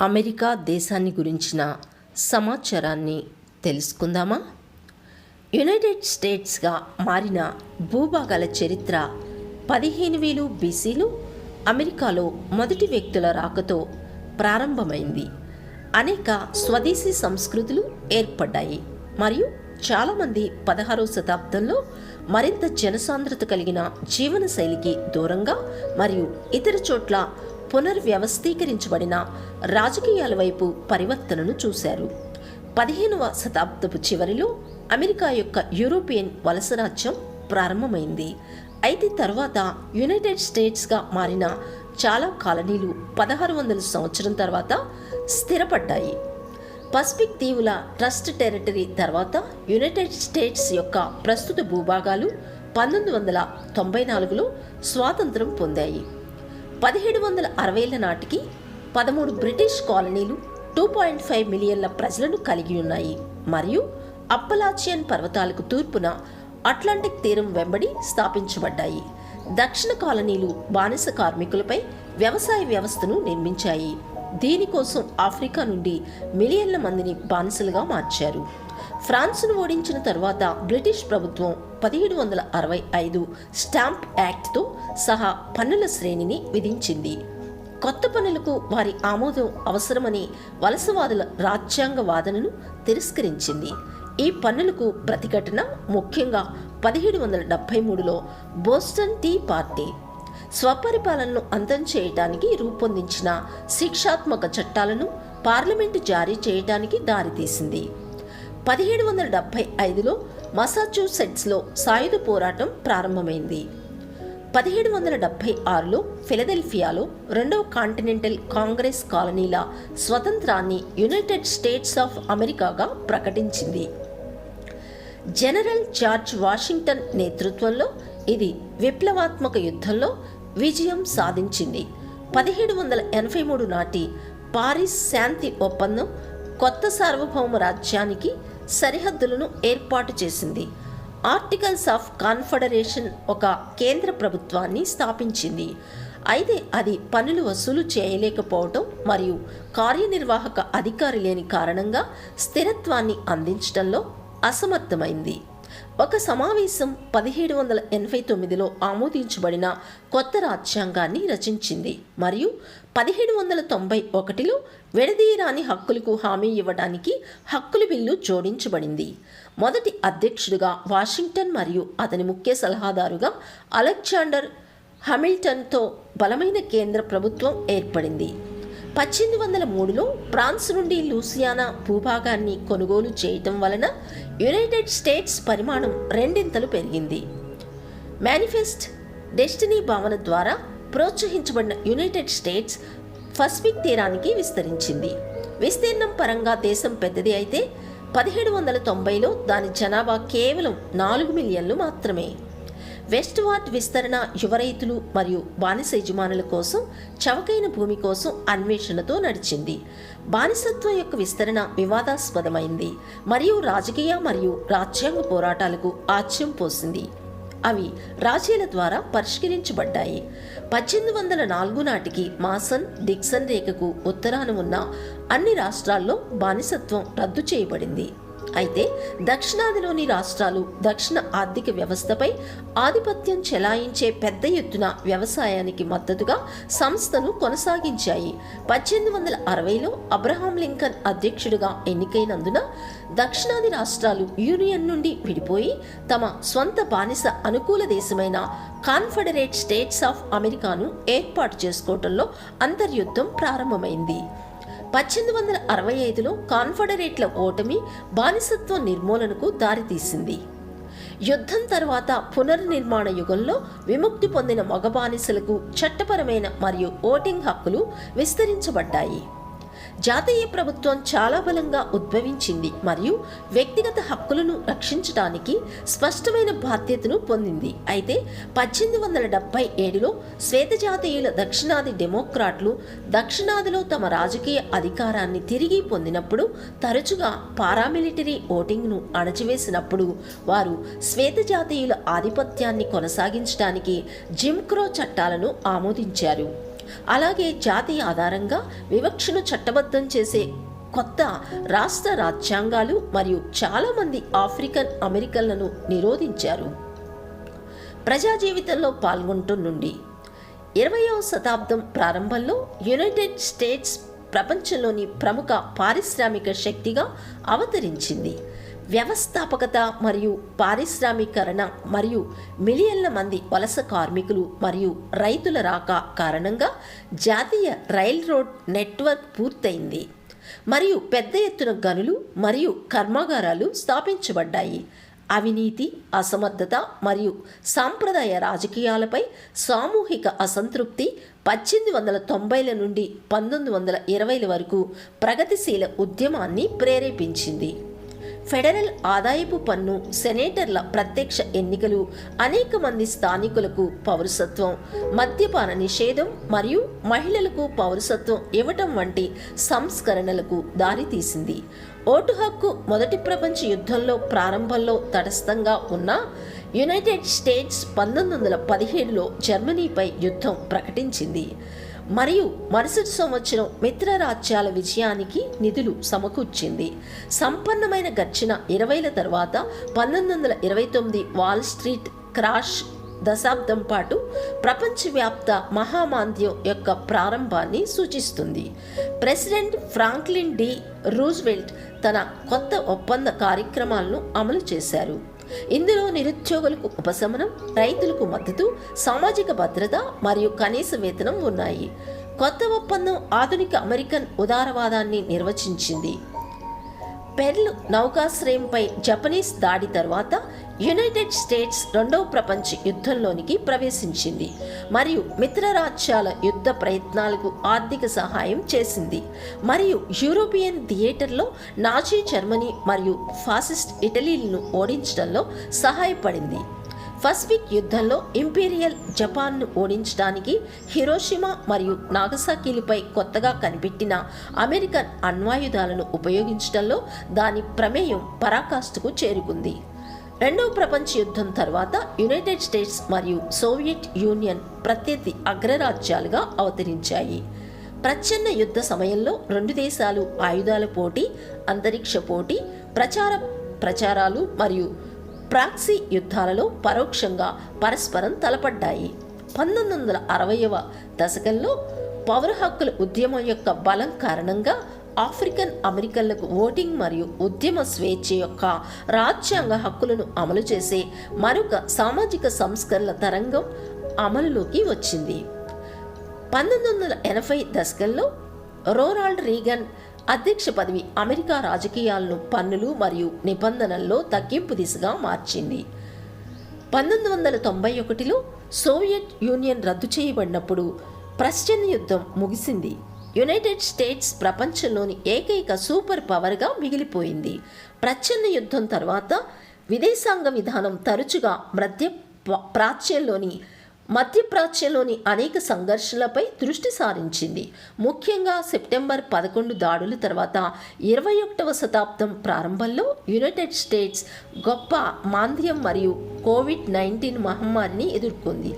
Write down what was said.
America దేశాన్ని గురించిన సమాచారాన్ని తెలుసుకుందామా? యునైటెడ్ స్టేట్స్గా మారిన భూభాగాల చరిత్ర పదిహేను వేలు బీసీలు అమెరికాలో మొదటి వ్యక్తుల రాకతో ప్రారంభమైంది. అనేక స్వదేశీ సంస్కృతులు ఏర్పడ్డాయి. మరియు చాలామంది పదహారవ శతాబ్దంలో మరింత జనసాంద్రత కలిగిన జీవనశైలికి దూరంగా మరియు ఇతర చోట్ల పునర్వ్యవస్థీకరించబడిన రాజకీయాల వైపు పరివర్తనను చూశారు. పదిహేనవ శతాబ్దపు చివరిలో అమెరికా యొక్క యూరోపియన్ వలస రాజ్యం ప్రారంభమైంది. అయితే తర్వాత యునైటెడ్ స్టేట్స్గా మారిన చాలా కాలనీలు పదహారు వందల సంవత్సరం తర్వాత స్థిరపడ్డాయి. పసిఫిక్ దీవుల ట్రస్ట్ టెరిటరీ తర్వాత యునైటెడ్ స్టేట్స్ యొక్క ప్రస్తుత భూభాగాలు పంతొమ్మిది వందల తొంభై నాలుగులో స్వాతంత్రం పొందాయి. పదిహేడు వందల అరవైల నాటికి పదమూడు బ్రిటిష్ కాలనీలు టూ పాయింట్ ఫైవ్ మిలియన్ల ప్రజలను కలిగి ఉన్నాయి. మరియు అప్పలాచియన్ పర్వతాలకు తూర్పున అట్లాంటిక్ తీరం వెంబడి స్థాపించబడ్డాయి. దక్షిణ కాలనీలు బానిస కార్మికులపై వ్యవసాయ వ్యవస్థను నిర్మించాయి. దీనికోసం ఆఫ్రికా నుండి మిలియన్ల మందిని బానిసలుగా మార్చారు. ఫ్రాన్స్ను ఓడించిన తర్వాత బ్రిటిష్ ప్రభుత్వం పదిహేడు వందల అరవై ఐదు స్టాంప్ యాక్ట్తో సహా పన్నుల శ్రేణిని విధించింది. కొత్త పన్నులకు వారి ఆమోదం అవసరమని వలసవాదుల రాజ్యాంగ వాదనను తిరస్కరించింది. ఈ పన్నులకు ప్రతిఘటన ముఖ్యంగా పదిహేడు వందల డెబ్బై మూడులో బోస్టన్ టీ పార్టీ స్వపరిపాలనను అంతం చేయడానికి రూపొందించిన శిక్షాత్మక చట్టాలను పార్లమెంటు జారీ చేయడానికి దారితీసింది. పదిహేడు వందల డెబ్బై ఐదులో మసాచ్యూసెట్స్లో సాయుధ పోరాటం ప్రారంభమైంది. పదిహేడు వందల డెబ్భై ఆరులో ఫిలదెల్ఫియాలో రెండవ కాంటినెంటల్ కాంగ్రెస్ కాలనీల స్వతంత్రాన్ని యునైటెడ్ స్టేట్స్ ఆఫ్ అమెరికాగా ప్రకటించింది. జనరల్ జార్జ్ వాషింగ్టన్ నేతృత్వంలో ఇది విప్లవాత్మక యుద్ధంలో విజయం సాధించింది. పదిహేడు వందల ఎనభై మూడు నాటి పారిస్ శాంతి ఒప్పందం కొత్త సార్వభౌమ రాజ్యానికి సరిహద్దులను ఏర్పాటు చేసింది. ఆర్టికల్స్ ఆఫ్ కాన్ఫెడరేషన్ ఒక కేంద్ర ప్రభుత్వాన్ని స్థాపించింది. అయితే అది పనులు వసూలు చేయలేకపోవటం మరియు కార్యనిర్వాహక అధికారి లేని కారణంగా స్థిరత్వాన్ని అందించడంలో అసమర్థమైంది. ఒక సమావేశం పదిహేడు వందల ఎనభై తొమ్మిదిలో ఆమోదించబడిన కొత్త రాజ్యాంగాన్ని రచించింది. మరియు పదిహేడు వందల తొంభై ఒకటిలో విడదీయరాని హక్కులకు హామీ ఇవ్వడానికి హక్కుల బిల్లు జోడించబడింది. మొదటి అధ్యక్షుడిగా వాషింగ్టన్ మరియు అతని ముఖ్య సలహాదారుగా అలెగ్జాండర్ హమిల్టన్తో బలమైన కేంద్ర ప్రభుత్వం ఏర్పడింది. పద్దెనిమిది వందల మూడులో ఫ్రాన్స్ నుండి లూసియానా భూభాగాన్ని కొనుగోలు చేయటం వలన యునైటెడ్ స్టేట్స్ పరిమాణం రెండింతలు పెరిగింది. మేనిఫెస్ట్ డెస్టినీ భావన ద్వారా ప్రోత్సహించబడిన యునైటెడ్ స్టేట్స్ పసిఫిక్ తీరానికి విస్తరించింది. విస్తీర్ణం పరంగా దేశం పెద్దది అయితే పదిహేడు వందల తొంభైలో దాని జనాభా కేవలం నాలుగు మిలియన్లు మాత్రమే. వెస్ట్ వార్డ్ విస్తరణ యువ రైతులు మరియు బానిస యజమానుల కోసం చవకైన భూమి కోసం అన్వేషణతో నడిచింది. బానిసత్వం యొక్క విస్తరణ వివాదాస్పదమైంది. మరియు రాజకీయ మరియు రాజ్యాంగ పోరాటాలకు ఆచ్యం పోసింది. అవి రాజీల ద్వారా పరిష్కరించబడ్డాయి. పద్దెనిమిది వందల నాలుగు నాటికి మాసన్ డిక్సన్ రేఖకు ఉత్తరాన ఉన్న అన్ని రాష్ట్రాల్లో బానిసత్వం రద్దు చేయబడింది. అయితే దక్షిణాదిలోని రాష్ట్రాలు దక్షిణ ఆర్థిక వ్యవస్థపై ఆధిపత్యం చెలాయించే పెద్ద ఎత్తున వ్యవసాయానికి మద్దతుగా సంస్థను కొనసాగించాయి. పద్దెనిమిది వందల అరవైలో అబ్రహాం లింకన్ అధ్యక్షుడిగా ఎన్నికైనందున దక్షిణాది రాష్ట్రాలు యూనియన్ నుండి విడిపోయి తమ స్వంత బానిస అనుకూల దేశమైన కాన్ఫెడరేట్ స్టేట్స్ ఆఫ్ అమెరికాను ఏర్పాటు చేసుకోవడంలో అంతర్యుద్ధం ప్రారంభమైంది. పద్దెనిమిది వందల అరవై ఐదులో కాన్ఫెడరేట్ల ఓటమి బానిసత్వ నిర్మూలనకు దారితీసింది. యుద్ధం తర్వాత పునర్నిర్మాణ యుగంలో విముక్తి పొందిన మగ బానిసలకు చట్టపరమైన మరియు ఓటింగ్ హక్కులు విస్తరించబడ్డాయి. జాతీయ ప్రభుత్వం చాలా బలంగా ఉద్భవించింది మరియు వ్యక్తిగత హక్కులను రక్షించడానికి స్పష్టమైన బాధ్యతను పొందింది. అయితే పద్దెనిమిది వందల డెబ్బై ఏడులో శ్వేతజాతీయుల దక్షిణాది డెమోక్రాట్లు దక్షిణాదిలో తమ రాజకీయ అధికారాన్ని తిరిగి పొందినప్పుడు తరచుగా పారామిలిటరీ ఓటింగ్ను అణచివేసినప్పుడు వారు శ్వేతజాతీయుల ఆధిపత్యాన్ని కొనసాగించడానికి జిమ్క్రో చట్టాలను ఆమోదించారు. అలాగే జాతి ఆధారంగా వివక్షను చట్టబద్ధం చేసే కొత్త రాష్ట్ర రాజ్యాంగాలు మరియు చాలామంది ఆఫ్రికన్ అమెరికన్లను నిరోధించారు. ప్రజా జీవితంలో పాల్గొంటూ నుండి ఇరవయవ శతాబ్దం ప్రారంభంలో యునైటెడ్ స్టేట్స్ ప్రపంచంలోని ప్రముఖ పారిశ్రామిక శక్తిగా అవతరించింది. వ్యవస్థాపకత మరియు పారిశ్రామీకరణ మరియు మిలియన్ల మంది వలస కార్మికులు మరియు రైతుల రాక కారణంగా జాతీయ రైల్ రోడ్ నెట్వర్క్ పూర్తయింది. మరియు పెద్ద ఎత్తున గనులు మరియు కర్మాగారాలు స్థాపించబడ్డాయి. అవినీతి అసమర్థత మరియు సాంప్రదాయ రాజకీయాలపై సామూహిక అసంతృప్తి పద్దెనిమిది వందల తొంభైల నుండి పంతొమ్మిది వందల ఇరవైల వరకు ప్రగతిశీల ఉద్యమాన్ని ప్రేరేపించింది. ఫెడరల్ ఆదాయపు పన్ను సెనేటర్ల ప్రత్యక్ష ఎన్నికలు అనేక మంది స్థానికులకు పౌరసత్వం మద్యపాన నిషేధం మరియు మహిళలకు పౌరసత్వం ఇవ్వటం వంటి సంస్కరణలకు దారితీసింది. ఓటు హక్కు మొదటి ప్రపంచ యుద్ధంలో ప్రారంభంలో తటస్థంగా ఉన్న యునైటెడ్ స్టేట్స్ పంతొమ్మిది వందల పదిహేడులో జర్మనీపై యుద్ధం ప్రకటించింది. మరియు మరుసటి సంవత్సరం మిత్రరాజ్యాల విజయానికి నిధులు సమకూర్చింది. సంపన్నమైన గర్జన ఇరవైల తర్వాత పంతొమ్మిది వందల ఇరవై తొమ్మిది వాల్ స్ట్రీట్ క్రాష్ దశాబ్దం పాటు ప్రపంచవ్యాప్త మహామాంద్యం యొక్క ప్రారంభాన్ని సూచిస్తుంది. ప్రెసిడెంట్ ఫ్రాంక్లిన్ డి రూజ్వెల్ట్ తన కొత్త ఒప్పంద కార్యక్రమాలను అమలు చేశారు. ఇందులో నిరుద్యోగులకు ఉపశమనం రైతులకు మద్దతు సామాజిక భద్రత మరియు కనీస వేతనం ఉన్నాయి. కొత్త ఒప్పందం ఆధునిక అమెరికన్ ఉదారవాదాన్ని నిర్వచించింది. పెర్ల్ నౌకాశ్రయంపై జపనీస్ దాడి తర్వాత యునైటెడ్ స్టేట్స్ రెండవ ప్రపంచ యుద్ధంలోనికి ప్రవేశించింది మరియు మిత్రరాజ్యాల యుద్ధ ప్రయత్నాలకు ఆర్థిక సహాయం చేసింది. మరియు యూరోపియన్ థియేటర్లో నాజీ జర్మనీ మరియు ఫాసిస్ట్ ఇటలీలను ఓడించడంలో సహాయపడింది. పసిఫిక్ యుద్ధంలో ఇంపీరియల్ జపాన్ను ఓడించడానికి హిరోషిమా మరియు నాగసాకిలపై కొత్తగా కనిపెట్టిన అమెరికన్ అణ్వాయుధాలను ఉపయోగించడంలో దాని ప్రమేయం పరాకాష్ఠకు చేరుకుంది. రెండవ ప్రపంచ యుద్ధం తర్వాత యునైటెడ్ స్టేట్స్ మరియు సోవియట్ యూనియన్ ప్రత్యర్థి అగ్రరాజ్యాలుగా అవతరించాయి. ప్రచ్ఛన్న యుద్ధ సమయంలో రెండు దేశాలు ఆయుధాల పోటీ అంతరిక్ష పోటీ ప్రచార ప్రచారాలు మరియు ప్రాక్సీ యుద్ధాలలో పరోక్షంగా పరస్పరం తలపడ్డాయి. పంతొమ్మిది వందల అరవైవ దశకంలో పౌర హక్కుల ఉద్యమం యొక్క బలం కారణంగా ఆఫ్రికన్ అమెరికన్లకు ఓటింగ్ మరియు ఉద్యమ స్వేచ్ఛ యొక్క రాజ్యాంగ హక్కులను అమలు చేసే మరొక సామాజిక సంస్కరణల తరంగం అమలులోకి వచ్చింది. పంతొమ్మిది వందల ఎనభై దశకంలో రోనాల్డ్ రీగన్ అధ్యక్ష పదవి అమెరికా రాజకీయాలను పన్నులు మరియు నిబంధనల్లో తగ్గింపు దిశగా మార్చింది. పంతొమ్మిది వందల తొంభై ఒకటిలో సోవియట్ యూనియన్ రద్దు చేయబడినప్పుడు ప్రశ్చన్ యుద్ధం ముగిసింది. యునైటెడ్ స్టేట్స్ ప్రపంచంలోని ఏకైక సూపర్ పవర్గా మిగిలిపోయింది. ప్రచ్ఛన్న యుద్ధం తర్వాత విదేశాంగ విధానం తరచుగా మధ్య ప్రాచ్యంలోని మధ్యప్రాచ్యంలోని అనేక సంఘర్షణలపై దృష్టి సారించింది. ముఖ్యంగా సెప్టెంబర్ పదకొండు దాడుల తర్వాత ఇరవై ఒకటవ శతాబ్దం ప్రారంభంలో యునైటెడ్ స్టేట్స్ గొప్ప మాంద్యం మరియు కోవిడ్ నైన్టీన్ మహమ్మారిని ఎదుర్కొంది.